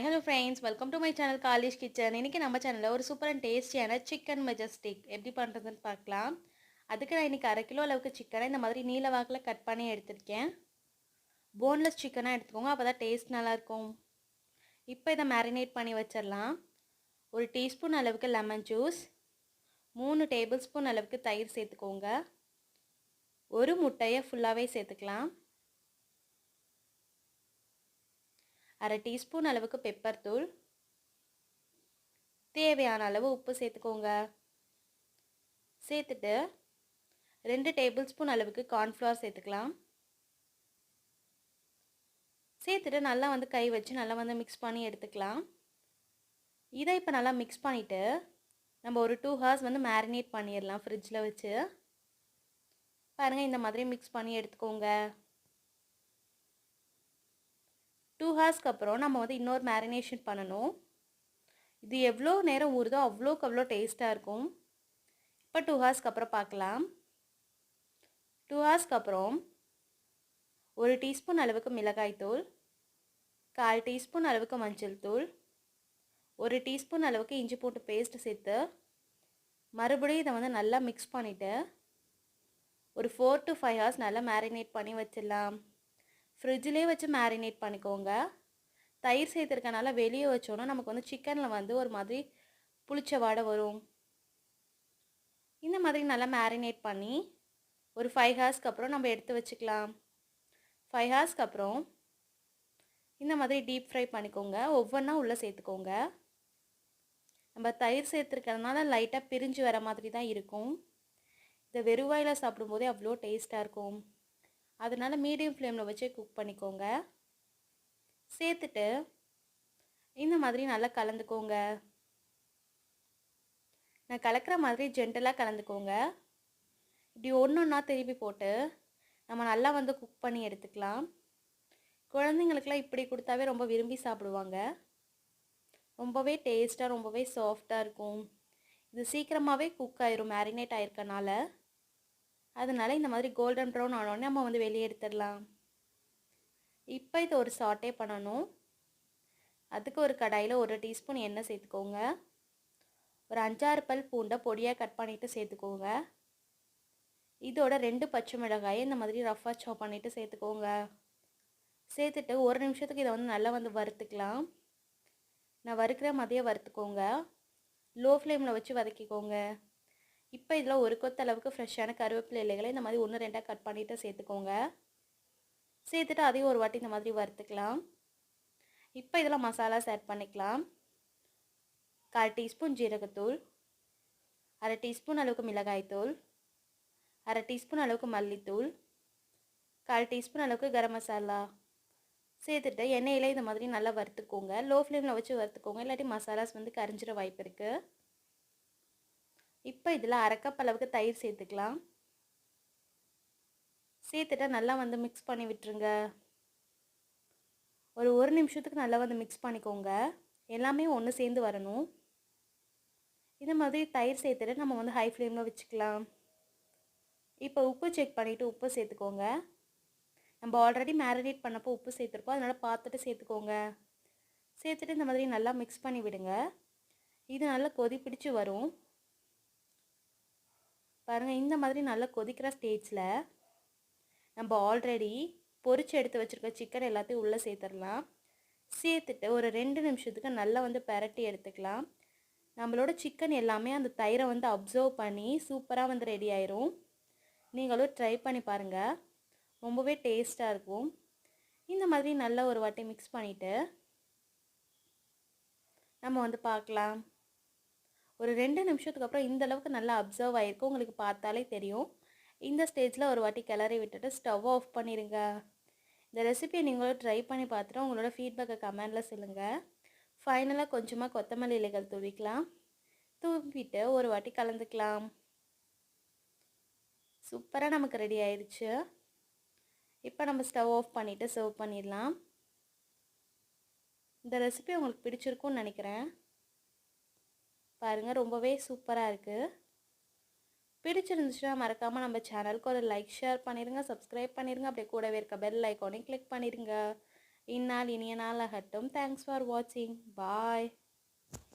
Hi hello friends welcome to my channel college kitchen இன்றைக்கி நம்ம சேனலில் ஒரு சூப்பர் அண்ட் டேஸ்டியான சிக்கன் மெஜஸ்டிக் எப்படி பண்ணுறதுன்னு பார்க்கலாம். அதுக்கு நான் இன்றைக்கி அரை கிலோ அளவுக்கு சிக்கனை இந்த மாதிரி நீல வாக்கில் கட் பண்ணி எடுத்திருக்கேன். போன்லெஸ் சிக்கனாக எடுத்துக்கோங்க அப்போ தான் டேஸ்ட் நல்லாயிருக்கும். இப்போ இதை மேரினேட் பண்ணி வச்சிடலாம். ஒரு டீஸ்பூன் அளவுக்கு லெமன் ஜூஸ் மூணு டேபிள் ஸ்பூன் அளவுக்கு தயிர் சேர்த்துக்கோங்க. ஒரு முட்டையை ஃபுல்லாகவே சேர்த்துக்கலாம். அரை டீஸ்பூன் அளவுக்கு பெப்பர் தூள். தேவையான அளவு உப்பு சேர்த்துக்கோங்க. சேர்த்துட்டு ரெண்டு டேபிள் ஸ்பூன் அளவுக்கு கார்ன்ஃப்ளவர் சேர்த்துக்கலாம். சேர்த்துட்டு நல்லா வந்து கை வச்சு நல்லா வந்து மிக்ஸ் பண்ணி எடுத்துக்கலாம். இதை இப்போ நல்லா மிக்ஸ் பண்ணிவிட்டு நம்ம ஒரு டூ ஹவர்ஸ் வந்து மேரினேட் பண்ணிடலாம் ஃப்ரிட்ஜில் வச்சு. பாருங்கள் இந்த மாதிரி மிக்ஸ் பண்ணி எடுத்துக்கோங்க. ஹவர்ஸ்க்கு அப்புறம் நம்ம வந்து இன்னொரு மேரினேஷன் பண்ணணும். இது எவ்வளோ நேரம் ஊறுதோ அவ்வளோக்கு அவ்வளோ டேஸ்ட்டாக இருக்கும். இப்போ டூ ஹார்ஸ்க்கு அப்புறம் பார்க்கலாம். டூ ஹார்ஸ்க்கு அப்புறம் ஒரு டீஸ்பூன் அளவுக்கு மிளகாய்த்தூள் கால் டீஸ்பூன் அளவுக்கு மஞ்சள் தூள் ஒரு டீஸ்பூன் அளவுக்கு இஞ்சி போட்டு பேஸ்ட் சேர்த்து மறுபடியும் இதை வந்து நல்லா மிக்ஸ் பண்ணிவிட்டு ஒரு ஃபோர் டு ஃபைவ் ஹவர்ஸ் நல்லா மேரினேட் பண்ணி வச்சிடலாம். ஃப்ரிட்ஜிலே வச்சு மேரினேட் பண்ணிக்கோங்க. தயிர் சேர்த்துருக்கனால வெளியே வச்சோன்னா நமக்கு வந்து சிக்கனில் வந்து ஒரு மாதிரி புளிச்ச வாடை வரும். இந்த மாதிரி நல்லா மேரினேட் பண்ணி ஒரு ஃபைவ் ஹார்ஸ்க்கு அப்புறம் நம்ம எடுத்து வச்சுக்கலாம். ஃபைவ் ஹார்ஸ்க்கு அப்புறம் இந்த மாதிரி டீப் ஃப்ரை பண்ணிக்கோங்க. ஒவ்வொன்றா உள்ளே சேர்த்துக்கோங்க. நம்ம தயிர் சேர்த்துருக்கறதுனால லைட்டாக பிரிஞ்சு வர மாதிரி தான் இருக்கும். இதை வெறுவாயில் சாப்பிடும்போதே அவ்வளோ டேஸ்ட்டாக இருக்கும். அதனால் மீடியம் ஃப்ளேமில் வச்சு குக் பண்ணிக்கோங்க. சேர்த்துட்டு இந்த மாதிரி நல்லா கலந்துக்கோங்க. நான் கலக்கிற மாதிரி ஜென்டலாக கலந்துக்கோங்க. இப்படி ஒன்று ஒன்றா திருப்பி போட்டு நம்ம நல்லா வந்து குக் பண்ணி எடுத்துக்கலாம். குழந்தைங்களுக்கெல்லாம் இப்படி கொடுத்தாவே ரொம்ப விரும்பி சாப்பிடுவாங்க. ரொம்பவே டேஸ்ட்டாக ரொம்பவே சாஃப்டாக இருக்கும். இது சீக்கிரமாகவே குக் ஆயிரும் மேரினேட் ஆயிருக்கனால. அதனால இந்த மாதிரி கோல்டன் ப்ரௌன் ஆனோடனே நம்ம வந்து வெளியே எடுத்துடலாம். இப்போ இது ஒரு சாட்டே பண்ணணும். அதுக்கு ஒரு கடாயில் ஒரு டீஸ்பூன் எண்ணெய் சேர்த்துக்கோங்க. ஒரு அஞ்சாறு பல் பூண்டை பொடியாக கட் பண்ணிவிட்டு சேர்த்துக்கோங்க. இதோட ரெண்டு பச்சை மிளகாயை இந்த மாதிரி ரஃபாக சாப் பண்ணிவிட்டு சேர்த்துக்கோங்க. சேர்த்துட்டு ஒரு நிமிஷத்துக்கு இதை வந்து நல்லா வந்து வறுத்துக்கலாம். நான் வறுக்கிற மாதிரியே வறுத்துக்கோங்க. லோ ஃப்ளேமில் வச்சு வதக்கிக்கோங்க. இப்போ இதில் ஒரு கொத்த அளவுக்கு ஃப்ரெஷ்ஷான கருவேப்பிலை இலைகளை இந்த மாதிரி ஒன்று ரெண்டாக கட் பண்ணிவிட்டு சேர்த்துக்கோங்க. சேர்த்துட்டு அதையும் ஒரு வாட்டி இந்த மாதிரி வறுத்துக்கலாம். இப்போ இதில் மசாலாஸ் ஆட் பண்ணிக்கலாம். கால் டீஸ்பூன் ஜீரகத்தூள் அரை டீஸ்பூன் அளவுக்கு மிளகாய்த்தூள் அரை டீஸ்பூன் அளவுக்கு மல்லித்தூள் கால் டீஸ்பூன் அளவுக்கு கரம் மசாலா. சேர்த்துட்டு எண்ணெயில் இந்த மாதிரி நல்லா வறுத்துக்கோங்க. லோ ஃப்ளேமில் வச்சு வறுத்துக்கோங்க. இல்லாட்டி மசாலாஸ் வந்து கரைஞ்சிட வாய்ப்பு இருக்குது இப்போ இதில் அரைக்கப் அளவுக்கு தயிர் சேர்த்துக்கலாம். சேர்த்துட்டு நல்லா வந்து மிக்ஸ் பண்ணி விட்டுருங்க. ஒரு ஒரு நிமிஷத்துக்கு நல்லா வந்து மிக்ஸ் பண்ணிக்கோங்க. எல்லாமே ஒன்று சேர்ந்து வரணும். இந்த மாதிரி தயிர் சேர்த்துட்டு நம்ம வந்து ஹை ஃப்ளேமில் வச்சுக்கலாம். இப்போ உப்பு செக் பண்ணிவிட்டு உப்பு சேர்த்துக்கோங்க. நம்ம ஆல்ரெடி மேரினேட் பண்ணப்போ உப்பு சேர்த்துருப்போம் அதனால் பார்த்துட்டு சேர்த்துக்கோங்க. சேர்த்துட்டு இந்த மாதிரி நல்லா மிக்ஸ் பண்ணி விடுங்க. இது நல்லா கொதி பிடிச்சி வரும். பாருங்கள் இந்த மாதிரி நல்லா கொதிக்கிற ஸ்டேஜில் நம்ம ஆல்ரெடி பொறிச்சு எடுத்து வச்சுருக்க சிக்கன் எல்லாத்தையும் உள்ளே சேர்த்துடலாம். சேர்த்துட்டு ஒரு ரெண்டு நிமிஷத்துக்கு நல்லா வந்து பரட்டி எடுத்துக்கலாம். நம்மளோட சிக்கன் எல்லாமே அந்த தயிரை வந்து அப்சர்வ் பண்ணி சூப்பராக வந்து ரெடி ஆயிரும். நீங்களும் ட்ரை பண்ணி பாருங்கள் ரொம்பவே டேஸ்ட்டாக இருக்கும். இந்த மாதிரி நல்லா ஒரு வாட்டி மிக்ஸ் பண்ணிவிட்டு நம்ம வந்து பார்க்கலாம். ஒரு ரெண்டு நிமிஷத்துக்கு அப்புறம் இந்தளவுக்கு நல்லா அப்சர்வ் ஆகிருக்கு உங்களுக்கு பார்த்தாலே தெரியும். இந்த ஸ்டேஜில் ஒரு வாட்டி கிளறி விட்டுட்டு ஸ்டவ் ஆஃப் பண்ணிடுங்க இந்த ரெசிபியை நீங்களும் ட்ரை பண்ணி பார்த்துட்டு உங்களோட ஃபீட்பேக்கை கமெண்டில் சொல்லுங்கள் ஃபைனலாக கொஞ்சமாக கொத்தமல்லி இலைகள் தூவிக்கலாம். தூவிட்டு ஒரு வாட்டி கலந்துக்கலாம். சூப்பராக நமக்கு ரெடி ஆயிடுச்சு இப்போ நம்ம ஸ்டவ் ஆஃப் பண்ணிவிட்டு சர்வ் பண்ணிடலாம். இந்த ரெசிபி உங்களுக்கு பிடிச்சிருக்கும்னு நினைக்கிறேன். பாருங்கள் ரொம்பவே சூப்பராக இருக்குது பிடிச்சிருந்துச்சுன்னா மறக்காமல் நம்ம சேனலுக்கு ஒரு லைக் ஷேர் பண்ணிடுங்க சப்ஸ்கிரைப் பண்ணிடுங்க அப்படியே கூடவே இருக்க பெல் ஐக்கானையும் கிளிக் பண்ணிடுங்க இந்நாள் இனிய நாள் ஆகட்டும் தேங்க்ஸ் ஃபார் வாட்சிங் பாய்